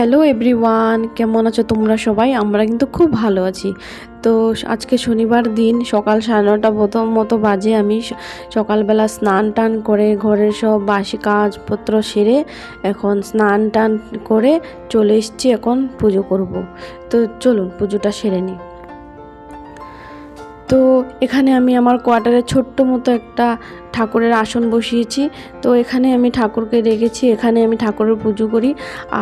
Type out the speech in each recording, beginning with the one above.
Hello everyone, কেমন আছো তোমরা সবাই? আমরা কিন্তু খুব ভালো আছি। তো আজকে শনিবার দিন, সকাল সাড়ে নটা প্রথম মতো বাজে আমি সকালবেলা স্নান টান করে ঘরের সব বাসি কাজপত্র সেরে এখন স্নান টান করে চলে এসছি এখন পুজো করব। তো চলুন, পুজোটা সেরে নিই। তো এখানে আমি আমার কোয়ার্টারে ছোট্ট মতো একটা ঠাকুরের আসন বসিয়েছি। তো এখানে আমি ঠাকুরকে রেখেছি এখানে আমি ঠাকুরের পুজো করি।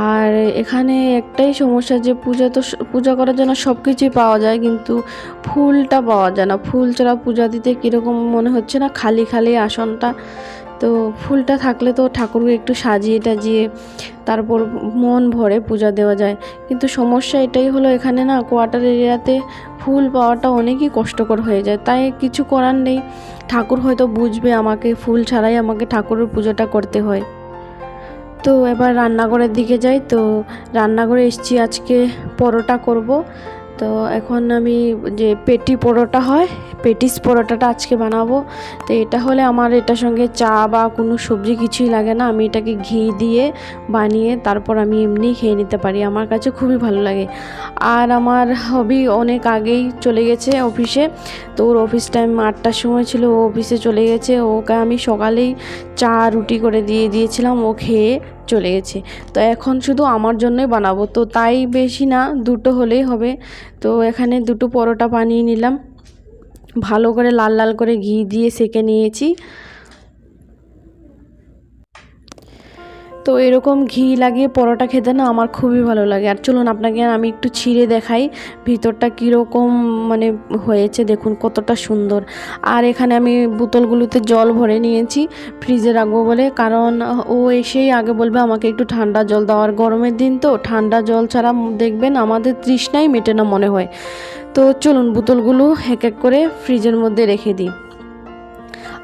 আর এখানে একটাই সমস্যা যে পূজা তো পূজা করার জন্য সব কিছুই পাওয়া যায়, কিন্তু ফুলটা পাওয়া যায় না। ফুল ছাড়া পূজা দিতে কীরকম মনে হচ্ছে না? খালি খালি আসনটা তো ফুলটা থাকলে তো ঠাকুরকে একটু সাজিয়ে টাজিয়ে তারপর মন ভরে পূজা দেওয়া যায়। কিন্তু সমস্যা এটাই হলো এখানে না কোয়ার্টার এরিয়াতে ফুল পাওয়াটা অনেকই কষ্টকর হয়ে যায়। তাই কিছু করার নেই। ঠাকুর হয়তো বুঝবে আমাকে, ফুল ছাড়াই আমাকে ঠাকুরের পুজোটা করতে হয়। তো এবার রান্নাঘরের দিকে যাই। তো রান্নাঘরে এসেছি, আজকে পরোটা করব। তো এখন আমি যে পেটি পরোটা হয়, পেটিস পরোটাটা আজকে বানাবো। তো এটা হলে আমার এটার সঙ্গে চা বা কোনো সবজি কিছুই লাগে না। আমি এটাকে ঘি দিয়ে বানিয়ে তারপর আমি এমনি খেয়ে নিতে পারি। আমার কাছে খুবই ভালো লাগে। আর আমার হবি অনেক আগেই চলে গেছে অফিসে। তো ওর অফিস টাইম আটটার সময় ছিল, ও অফিসে চলে গেছে। ওকে আমি সকালেই চা রুটি করে দিয়ে দিয়েছিলাম। ও খেয়ে চলে গেছে। তো এখন শুধু আমার জন্যই বানাবো। তো তাই বেশি না, দুটো হলেই হবে। তো এখানে দুটো পরোটা বানিয়ে নিলাম। ভালো করে লাল লাল করে ঘি দিয়ে সেকে নিয়েছি। তো এরকম ঘি লাগিয়ে পরোটা খেতে না আমার খুবই ভালো লাগে। আর চলুন আপনাকে আমি একটু ছিঁড়ে দেখাই ভিতরটা কীরকম মানে হয়েছে, দেখুন কতটা সুন্দর। আর এখানে আমি বোতলগুলোতে জল ভরে নিয়েছি, ফ্রিজে রাখব বলে। কারণ ও এসেই আগে বলবে আমাকে একটু ঠান্ডা জল দাও। আর গরমের দিন তো ঠান্ডা জল ছাড়া দেখবেন আমাদের তৃষ্ণাই মেটে না মনে হয়। তো চলুন বোতলগুলো এক এক করে ফ্রিজের মধ্যে রেখে দিই।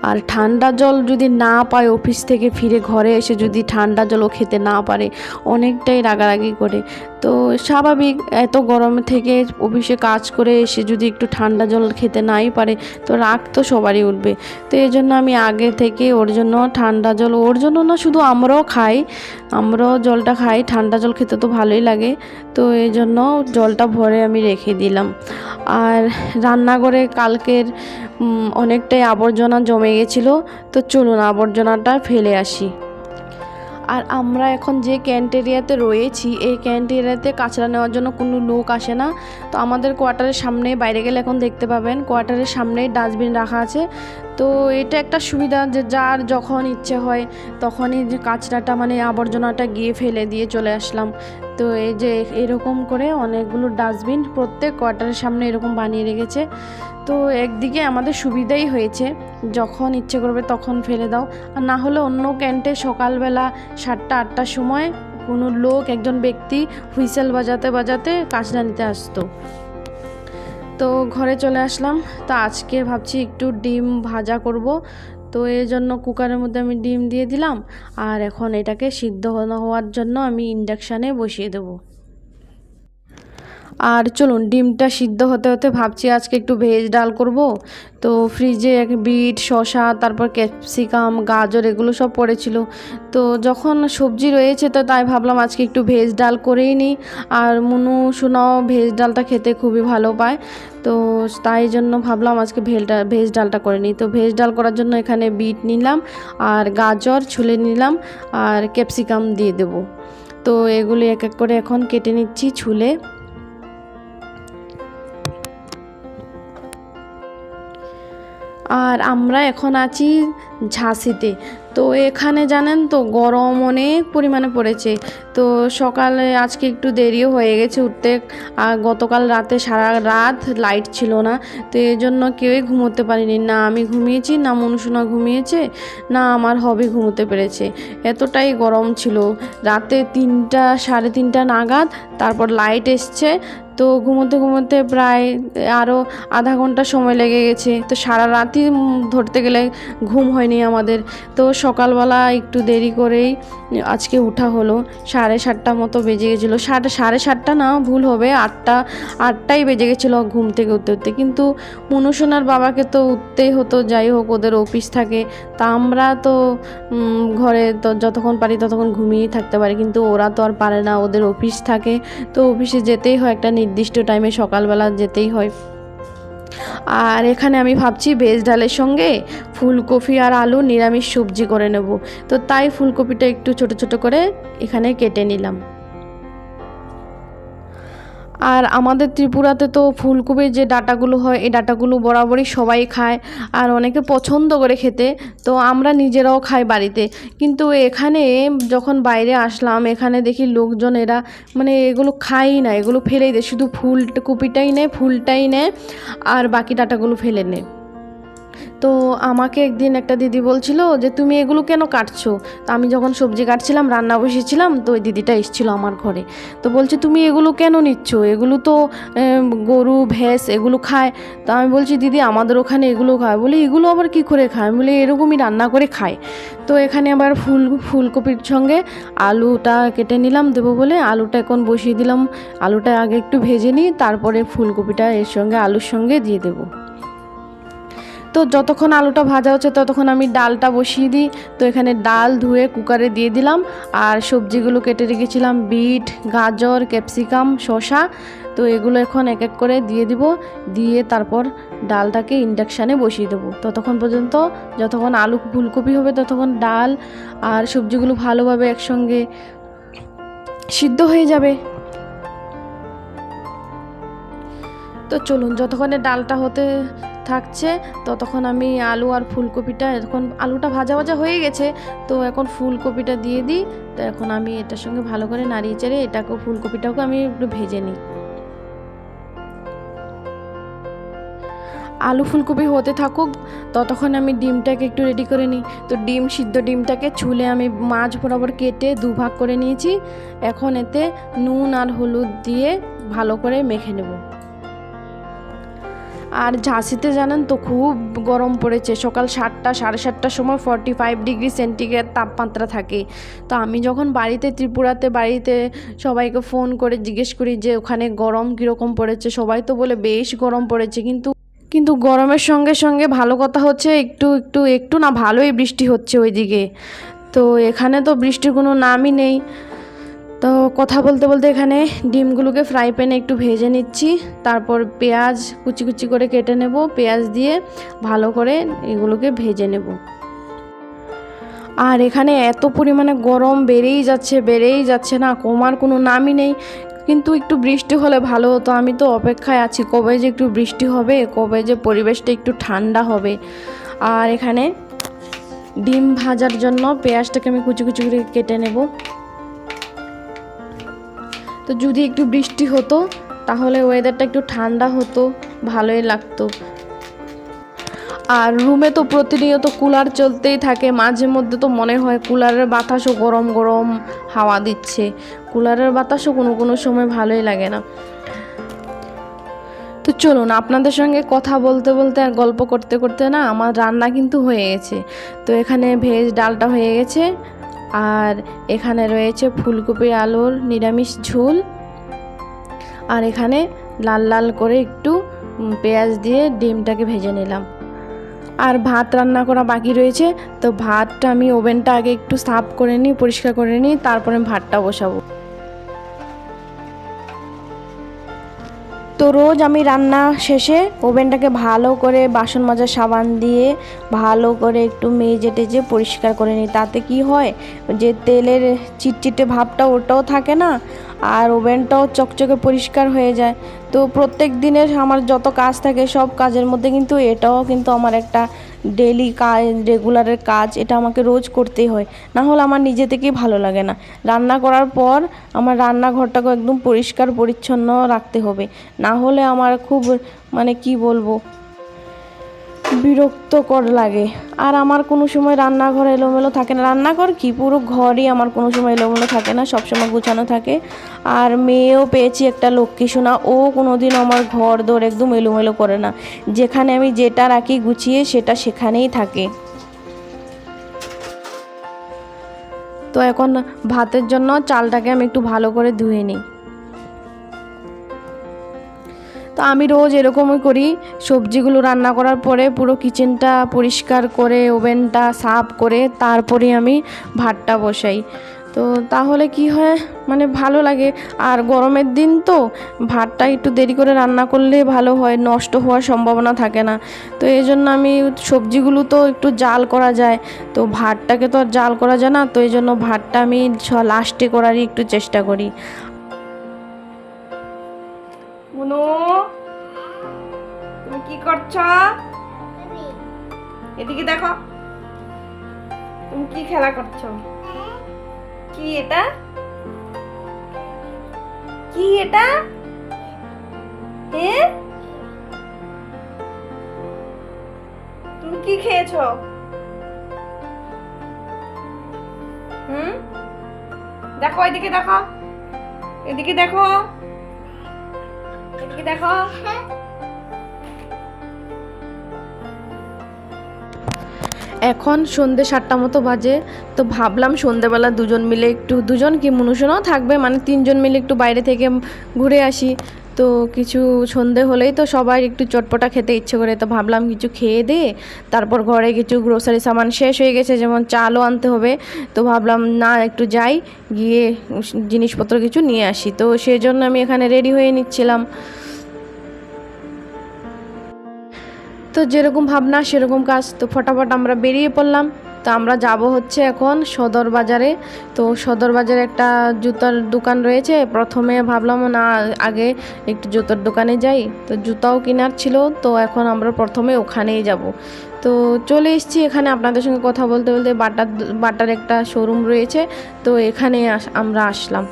আর ঠান্ডা জল যদি না পায় অফিস থেকে ফিরে ঘরে এসে যদি ঠান্ডা জলও খেতে না পারে, অনেকটাই রাগারাগি করে। তো স্বাভাবিক, এত গরম থেকে অফিসে কাজ করে এসে যদি একটু ঠান্ডা জল খেতে নাই পারে, তো রাগ তো সবারই উঠবে। তো এই জন্য আমি আগে থেকে ওর জন্য ঠান্ডা জল, ওর জন্য না শুধু আমরাও খাই, আমরাও জলটা খাই, ঠান্ডা জল খেতে তো ভালোই লাগে। তো এই জন্য জলটা ভরে আমি রেখে দিলাম। আর রান্নাঘরে কালকের অনেকটাই আবর্জনা জমে গেছিল, তো চলুন আবর্জনাটা ফেলে আসি। আর আমরা এখন যে ক্যান্টেরিয়াতে রয়েছি, এই ক্যান্টেরিয়াতে কাঁচরা নেওয়ার জন্য কোনো লোক আসে না। তো আমাদের কোয়ার্টারের সামনে, বাইরে গেলে এখন দেখতে পাবেন, কোয়ার্টারের সামনেই ডাস্টবিন রাখা আছে। তো এটা একটা সুবিধা যে যার যখন ইচ্ছে হয়, তখনই যে কাঁচরাটা মানে আবর্জনাটা গিয়ে ফেলে দিয়ে চলে আসলাম। তো এই যে এরকম করে অনেকগুলো ডাস্টবিন প্রত্যেক কোয়ার্টারের সামনে এরকম বানিয়ে রেখেছে। তো একদিকে আমাদের সুবিধাই হয়েছে, যখন ইচ্ছে করবে তখন ফেলে দাও। আর না হলে অন্য ক্যান্টে সকালবেলা সাতটা, আটটার সময় কোনো লোক, একজন ব্যক্তি হুইসেল বাজাতে বাজাতে কাঁচরা নিতে আসতো। তো ঘরে চলে আসলাম। তো আজকে ভাবছি একটু ডিম ভাজা করব। তো এই জন্য কুকারের মধ্যে আমি ডিম দিয়ে দিলাম। আর এখন এটাকে সিদ্ধ হওয়ার জন্য আমি ইন্ডাকশানে বসিয়ে দেবো। আর চলুন, ডিমটা সিদ্ধ হতে হতে ভাবছি আজকে একটু ভেজ ডাল করব। তো ফ্রিজে এক বিট শশা তারপর ক্যাপসিকাম, গাজর এগুলো সব পড়েছিল। তো যখন সবজি রয়েছে তো তাই ভাবলাম আজকে একটু ভেজ ডাল করেই নিই। আর মুনু সোনাও ভেজ ডালটা খেতে খুবই ভালো পায়। তো তাই জন্য ভাবলাম আজকে ভেলটা, ভেজ ডালটা করে নিই। তো ভেজ ডাল করার জন্য এখানে বিট নিলাম, আর গাজর ছুলে নিলাম, আর ক্যাপসিকাম দিয়ে দেবো। তো এগুলি এক এক করে এখন কেটে নিচ্ছি, ছুলে। আর আমরা এখন আছি ঝাঁসিতে। তো এখানে জানেন তো গরম অনেক পরিমাণে পড়েছে। তো সকালে আজকে একটু দেরিও হয়ে গেছে উঠতে। আর গতকাল রাতে সারা রাত লাইট ছিল না। তো এই জন্য কেউই ঘুমোতে পারিনি। না আমি ঘুমিয়েছি, না মনুষুনা ঘুমিয়েছে, না আমার হবি ঘুমোতে পেরেছে। এতটাই গরম ছিল। রাতে তিনটা, সাড়ে তিনটা নাগাদ তারপর লাইট এসছে। তো ঘুমোতে ঘুমোতে প্রায় আরও আধা ঘণ্টা সময় লেগে গেছে। তো সারা রাতই ধরতে গেলে ঘুম হয়নি আমাদের। তো সকালবেলা একটু দেরি করেই আজকে উঠা হলো। সাড়ে সাতটা মতো বেজে গেছিল। সাড়ে সাড়ে সাতটা না, ভুল হবে, আটটা, আটটাই বেজে গেছিল ঘুম থেকে উঠতে উঠতে। কিন্তু মনুসোনার বাবাকে তো উঠতেই হতো, যাই হোক, ওদের অফিস থাকে। তা আমরা তো ঘরে তো যতক্ষণ পারি ততক্ষণ ঘুমিয়েই থাকতে পারি। কিন্তু ওরা তো আর পারে না, ওদের অফিস থাকে। তো অফিসে যেতেই হয় একটা নির্দিষ্ট টাইমে সকালবেলা যেতেই হয়। আর এখানে আমি ভাবছি ভেজ ডালের সঙ্গে ফুলকপি আর আলু নিরামিষ সবজি করে নেব। তো তাই ফুলকপিটা একটু ছোট ছোট করে এখানে কেটে নিলাম। আর আমাদের ত্রিপুরাতে তো ফুলকপির যে ডাটাগুলো হয়, এই ডাটাগুলো বরাবরই সবাই খায় আর অনেকে পছন্দ করে খেতে, তো আমরা নিজেরাও খাই বাড়িতে। কিন্তু এখানে যখন বাইরে আসলাম, এখানে দেখি লোকজন এরা মানে এগুলো খাই না, এগুলো ফেলেই দেয়। শুধু ফুল কপিটাই নেয়, ফুলটাই নেয় আর বাকি ডাটাগুলো ফেলে নেয়। তো আমাকে একদিন একটা দিদি বলছিল যে, তুমি এগুলো কেন কাটছো? তো আমি যখন সবজি কাটছিলাম, রান্না বসেছিলাম, তো ওই দিদিটা এসেছিল আমার ঘরে। তো বলছে, তুমি এগুলো কেন নিচ্ছ? এগুলো তো গরু, ভেস, এগুলো খায়। তো আমি বলছি, দিদি, আমাদের ওখানে এগুলো খায়। বলি, এগুলো আবার কি করে খায়? বলি, এরকমই রান্না করে খায়। তো এখানে আবার ফুল, ফুলকপির সঙ্গে আলুটা কেটে নিলাম দেবো বলে। আলুটা এখন বসিয়ে দিলাম। আলুটা আগে একটু ভেজে নিই, তারপরে ফুলকপিটা এর সঙ্গে, আলুর সঙ্গে দিয়ে দেবো। তো যতক্ষণ আলুটা ভাজা হচ্ছে ততক্ষণ আমি ডালটা বসিয়ে দিই। তো এখানে ডাল ধুয়ে কুকারে দিয়ে দিলাম। আর সবজিগুলো কেটে রেখেছিলাম, বিট, গাজর, ক্যাপসিকাম, শসা। তো এগুলো এখন এক এক করে দিয়ে দিব। দিয়ে তারপর ডালটাকে ইন্ডাকশানে বসিয়ে দেবো। ততক্ষণ পর্যন্ত যতক্ষণ আলু ফুলকপি হবে ততক্ষণ ডাল আর সবজিগুলো ভালোভাবে একসঙ্গে সিদ্ধ হয়ে যাবে। তো চলুন, যতক্ষণে ডালটা হতে থাকছে, ততক্ষণ আমি আলু আর ফুলকপিটা, এখন আলুটা ভাজা ভাজা হয়ে গেছে, তো এখন ফুলকপিটা দিয়ে দিই, তো এখন আমি এটার সঙ্গে ভালো করে নাড়িয়ে চেড়ে এটাকেও ফুলকপিটাকে আমি একটু ভেজে নিই। আলু ফুলকপি হতে থাকুক, ততক্ষণ আমি ডিমটাকে একটু রেডি করে নিই। তো ডিম, সিদ্ধ ডিমটাকে ছুলে আমি মাছ বরাবর কেটে দুভাগ করে নিয়েছি, এখন এতে নুন আর হলুদ দিয়ে ভালো করে মেখে নেব। আর ঝাঁসিতে জানেন তো খুব গরম পড়েছে। সকাল সাতটা, সাড়ে সাতটার সময় ফর্টি ফাইভ ডিগ্রি সেন্টিগ্রেড তাপমাত্রা থাকে। তো আমি যখন বাড়িতে, ত্রিপুরাতে বাড়িতে সবাইকে ফোন করে জিজ্ঞেস করি যে, ওখানে গরম কীরকম পড়েছে? সবাই তো বলে, বেশ গরম পড়েছে। কিন্তু কিন্তু গরমের সঙ্গে সঙ্গে ভালো কথা হচ্ছে, একটু একটু একটু না ভালোই বৃষ্টি হচ্ছে ওইদিকে। তো এখানে তো বৃষ্টির কোনো নামই নেই। তো কথা বলতে বলতে এখানে ডিমগুলোকে ফ্রাই প্যানে একটু ভেজে নিচ্ছি। তারপর পেঁয়াজ কুচি কুচি করে কেটে নেব। পেঁয়াজ দিয়ে ভালো করে এগুলোকে ভেজে নেব। আর এখানে এত পরিমাণে গরম বেড়েই যাচ্ছে বেড়েই যাচ্ছে না, কমার কোনো নামই নেই। কিন্তু একটু বৃষ্টি হলে ভালো হতো। আমি তো অপেক্ষায় আছি, কবে যে একটু বৃষ্টি হবে, কবে যে পরিবেশটা একটু ঠান্ডা হবে। আর এখানে ডিম ভাজার জন্য পেঁয়াজটাকে আমি কুচি কুচি করে কেটে নেব। তো যদি একটু বৃষ্টি হতো, তাহলে ওয়েদারটা একটু ঠান্ডা হতো, ভালোই লাগতো। আর রুমে তো প্রতিনিয়ত কুলার চলতেই থাকে, মাঝে মধ্যে তো মনে হয় কুলারের বাতাসও গরম গরম হাওয়া দিচ্ছে। কুলারের বাতাসও কোনো কোনো সময় ভালোই লাগে না। তো চলুন, আপনাদের সঙ্গে কথা বলতে বলতে আর গল্প করতে করতে না, আমার রান্না কিন্তু হয়ে গেছে। তো এখানে ভেজ ডালটা হয়ে গেছে আর এখানে রয়েছে ফুলকপি আলুর নিরামিষ ঝোল। আর এখানে লাল লাল করে একটু পেঁয়াজ দিয়ে ডিমটাকে ভেজে নিলাম। আর ভাত রান্না করা বাকি রয়েছে, তো ভাতটা আমি ওভেনটা আগে একটু সাফ করে নিই, পরিষ্কার করে নিই, তারপরে ভাতটা বসাবো। তো রোজ আমি রান্না শেষে ওভেনটাকে ভালো করে বাসন মাজার সাবান দিয়ে ভালো করে একটু মেজে টেজে পরিষ্কার করে নিই। তাতে কি হয়? যে তেলের চিটচিটে ভাবটা ওটাও থাকে না, আর ওভেনটাও চকচকে পরিষ্কার হয়ে যায়। তো প্রত্যেক দিনের আমার যত কাজ থাকে সব কাজের মধ্যে কিন্তু এটাও কিন্তু আমার একটা ডেলি কাজ রেগুলারের কাজ, এটা আমাকে রোজ করতেই হয়। না হলে আমার নিজে থেকেই ভালো লাগে না। রান্না করার পর আমার রান্নাঘরটাকে একদম পরিষ্কার, পরিচ্ছন্ন রাখতে হবে। না হলে আমার খুব মানে কি বলব বিরক্তকর লাগে। আর আমার কোনো সময় রান্নাঘর এলোমেলো থাকে না। রান্নাঘর কি? পুরো ঘরই আমার কোনো সময় এলোমেলো থাকে না, সবসময় গুছানো থাকে। আর মেয়েও পেয়েছি একটা লক্ষ্মী সোনা, ও কোনো দিন আমার ঘর দৌড় একদম এলোমেলো করে না। যেখানে আমি যেটা রাখি গুছিয়ে, সেটা সেখানেই থাকে। তো এখন ভাতের জন্য চালটাকে আমি একটু ভালো করে ধুয়ে নিই। তো আমি রোজ এরকমই করি। সবজিগুলো রান্না করার পরে পুরো কিচেনটা পরিষ্কার করে, ওভেনটা সাফ করে তারপরে আমি ভাতটা বসাই। তো তাহলে কি হয়? মানে ভালো লাগে। আর গরমের দিন তো ভাতটা একটু দেরি করে রান্না করলে ভালো হয়, নষ্ট হওয়ার সম্ভাবনা থাকে না। তো এই জন্য আমি সবজিগুলো তো একটু জাল করা যায়। তো ভাতটাকে তো আর জাল করা যায় না, তো এই জন্য ভাতটা আমি লাস্টে করারই একটু চেষ্টা করি। মুনু। তুমি কি করছ? এদিকে দেখো। তুমি কি খেলা করছ? কি এটা? কি এটা? হ্যাঁ? তুমি কি খেয়েছো? হুম? দেখো এদিকে দেখো। এদিকে দেখো। এদিকে দেখো। এখন সন্ধে সাতটা মতো বাজে, তো ভাবলাম সন্ধেবেলা দুজন মিলে একটু, দুজন কি মনুষণও থাকবে মানে তিনজন মিলে একটু বাইরে থেকে ঘুরে আসি। তো কিছু সন্ধে হলেই তো সবাই একটু চটপটা খেতে ইচ্ছে করে। তো ভাবলাম কিছু খেয়ে দে তারপর ঘরে কিছু গ্রোসারি সামান শেষ হয়ে গেছে, যেমন চালও আনতে হবে। তো ভাবলাম, না, একটু যাই, গিয়ে জিনিসপত্র কিছু নিয়ে আসি। তো সেই জন্য আমি এখানে রেডি হয়ে নিচ্ছিলাম। তো যেরকম ভাবনা, সেরকম কাজ। তো ফটাফট আমরা বেরিয়ে পড়লাম। তো আমরা যাব হচ্ছে এখন সদর বাজারে। তো সদর বাজারে একটা জুতার দোকান রয়েছে। প্রথমে ভাবলাম, না, আগে একটু জুতার দোকানে যাই। তো জুতাও কেনার ছিল, তো এখন আমরা প্রথমে ওখানেই যাব। তো চলে এসেছি এখানে আপনাদের সঙ্গে কথা বলতে বলতে বাটার বাটার একটা শোরুম রয়েছে। তো এখানে আমরা আসলাম।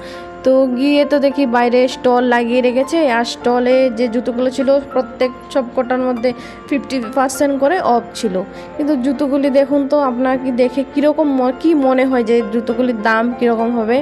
তো গিয়ে তো দেখি বাইরে স্টল লাগিয়ে রেখেছে, আর স্টলে যে জুতোগুলো ছিল প্রত্যেক সব কটার মধ্যে ফিফটি পার্সেন্ট করে অফ ছিল। কিন্তু জুতোগুলি দেখুন তো, আপনার কি দেখে কীরকম কি মনে হয় যে জুতোগুলির দাম কীরকম হবে?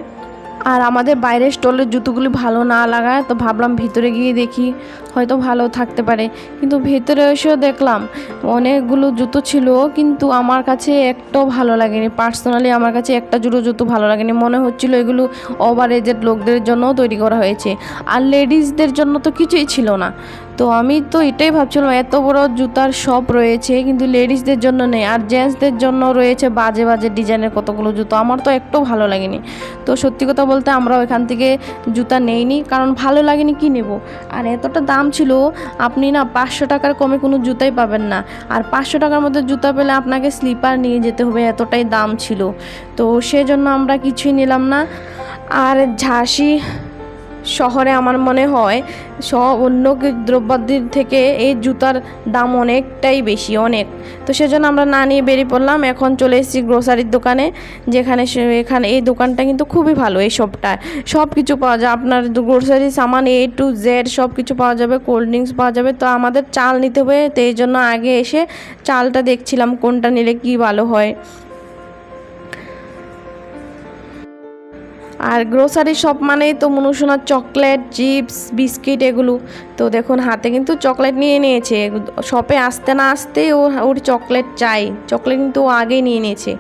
আর আমাদের বাইরের স্টলের জুতোগুলি ভালো না লাগায়, তো ভাবলাম ভিতরে গিয়ে দেখি, হয়তো ভালো থাকতে পারে। কিন্তু ভেতরে এসেও দেখলাম, অনেকগুলো জুতো ছিল, কিন্তু আমার কাছে একটাও ভালো লাগেনি। পার্সোনালি আমার কাছে একটা জুতো জুতো ভালো লাগেনি। মনে হচ্ছিল এগুলো ওভার এজের লোকদের জন্য তৈরি করা হয়েছে। আর লেডিসদের জন্য তো কিছুই ছিল না। তো আমি তো এটাই ভাবছিলাম, এত বড় জুতার শপ রয়েছে, কিন্তু লেডিসদের জন্য নেই, আর জেন্টসদের জন্য রয়েছে বাজে বাজে ডিজাইনের কতগুলো জুতো, আমার তো একটু ভালো লাগেনি। তো সত্যি কথা বলতে আমরা ওইখান থেকে জুতা নেইনি, কারণ ভালো লাগেনি কি নেব? আর এতটা দাম ছিল, আপনি না পাঁচশো টাকার কমে কোনো জুতাই পাবেন না। আর পাঁচশো টাকার মধ্যে জুতা পেলে আপনাকে স্লিপার নিয়ে যেতে হবে, এতটাই দাম ছিল। তো সেজন্য আমরা কিছুই নিলাম না। আর ঝাঁসি শহরে আমার মনে হয় সব অন্য দ্রব্যাদির থেকে এই জুতার দাম অনেকটাই বেশি, অনেক। তো সেজন্য আমরা না নিয়ে বেরিয়ে পড়লাম, এখন চলে এসেছি গ্রোসারির দোকানে, যেখানে সে- এখানে এই দোকানটা কিন্তু খুবই ভালো এই শপটা সব কিছু পাওয়া যায়, আপনার গ্রোসারি সামান এ টু জেড সব কিছু পাওয়া যাবে কোল্ড ড্রিঙ্কস পাওয়া যাবে। তো আমাদের চাল নিতে হবে, তো এই জন্য আগে এসে চালটা দেখছিলাম কোনটা নিলে কি ভালো হয়। আর গ্রোসারি শপ মানেই তো মনুষোনার চকলেট চিপস বিস্কিট এগুলো। তো দেখুন, হাতে কিন্তু চকলেট নিয়ে নিয়েছে। শপে আসতে না আসতে ও ওর চকলেট চাই। চকলেট কিন্তু ও আগেই নিয়ে নিয়েছে।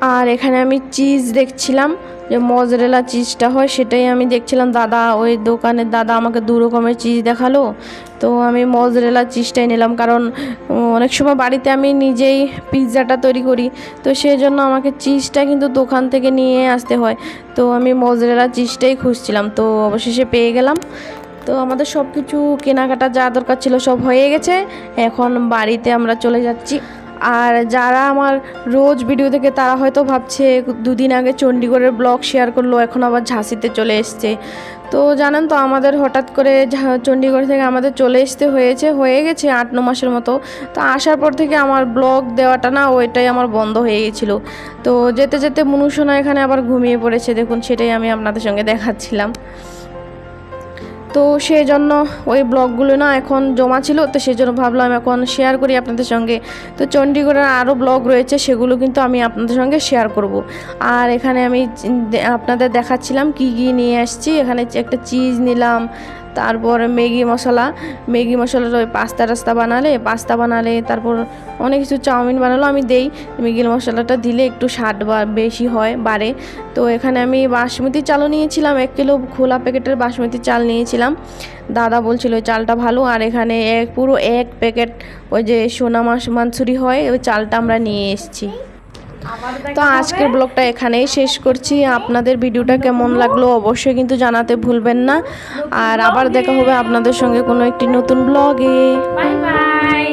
আর এখানে আমি চিজ দেখছিলাম, যে মজরেলা চিজটা হয়, সেটাই আমি দেখছিলাম। দাদা, ওই দোকানের দাদা আমাকে দু রকমের চিজ দেখাল। তো আমি মজরেলা চিজটাই নিলাম, কারণ অনেক সময় বাড়িতে আমি নিজেই পিৎজাটা তৈরি করি। তো সেই জন্য আমাকে চিজটা কিন্তু দোকান থেকে নিয়ে আসতে হয়। তো আমি মজরেলা চিজটাই খুঁজছিলাম। তো অবশেষে পেয়ে গেলাম। তো আমাদের সব কিছু কেনাকাটা যা দরকার ছিল সব হয়ে গেছে। এখন বাড়িতে আমরা চলে যাচ্ছি। আর যারা আমার রোজ ভিডিও থেকে তারা হয়তো ভাবছে, দুদিন আগে চণ্ডীগড়ের ব্লগ শেয়ার করল, এখন আবার ঝাঁসিতে চলে এসছে। তো জানেন তো, আমাদের হঠাৎ করে চণ্ডীগড় থেকে আমাদের চলে আসতে হয়েছে, হয়ে গেছে আট, ন মাসের মতো। তো আসার পর থেকে আমার ব্লগ দেওয়াটা না, ওইটাই আমার বন্ধ হয়ে গেছিল। তো যেতে যেতে মনুষনা এখানে আবার ঘুমিয়ে পড়েছে, দেখুন সেটাই আমি আপনাদের সঙ্গে দেখাচ্ছিলাম। তো সেই জন্য ওই ব্লগগুলো না এখন জমা ছিল, তো সেই জন্য ভাবলাম এখন শেয়ার করি আপনাদের সঙ্গে। তো চণ্ডীগড়ের আরও ব্লগ রয়েছে, সেগুলো কিন্তু আমি আপনাদের সঙ্গে শেয়ার করব। আর এখানে আমি আপনাদের দেখাচ্ছিলাম কি কী নিয়ে আসছি। এখানে একটা চিজ নিলাম তারপর ম্যাগি মশলা, ম্যাগি মশলার ওই পাস্তা টাস্তা বানালে, পাস্তা বানালে, তারপর অনেক কিছু চাউমিন বানালো আমি দেই। ম্যাগি মশলাটা দিলে একটু স্বাদ বেশি হয়, বাড়ে। তো এখানে আমি বাসমতি চালও নিয়েছিলাম, এক কিলো খোলা প্যাকেটের বাসমতি চাল নিয়েছিলাম। দাদা বলছিল চালটা ভালো, আর এখানে এক পুরো এক প্যাকেট ওই যে সোনা মাস মানসুরি হয়, ওই চালটা আমরা নিয়ে এসেছি। তো আজকের ব্লগটা এখানেই শেষ করছি। আপনাদের ভিডিওটা কেমন লাগল অবশ্যই কিন্তু জানাতে ভুলবেন না। আর আবার দেখা হবে আপনাদের সঙ্গে কোনো একটি নতুন ব্লগে। Bye bye.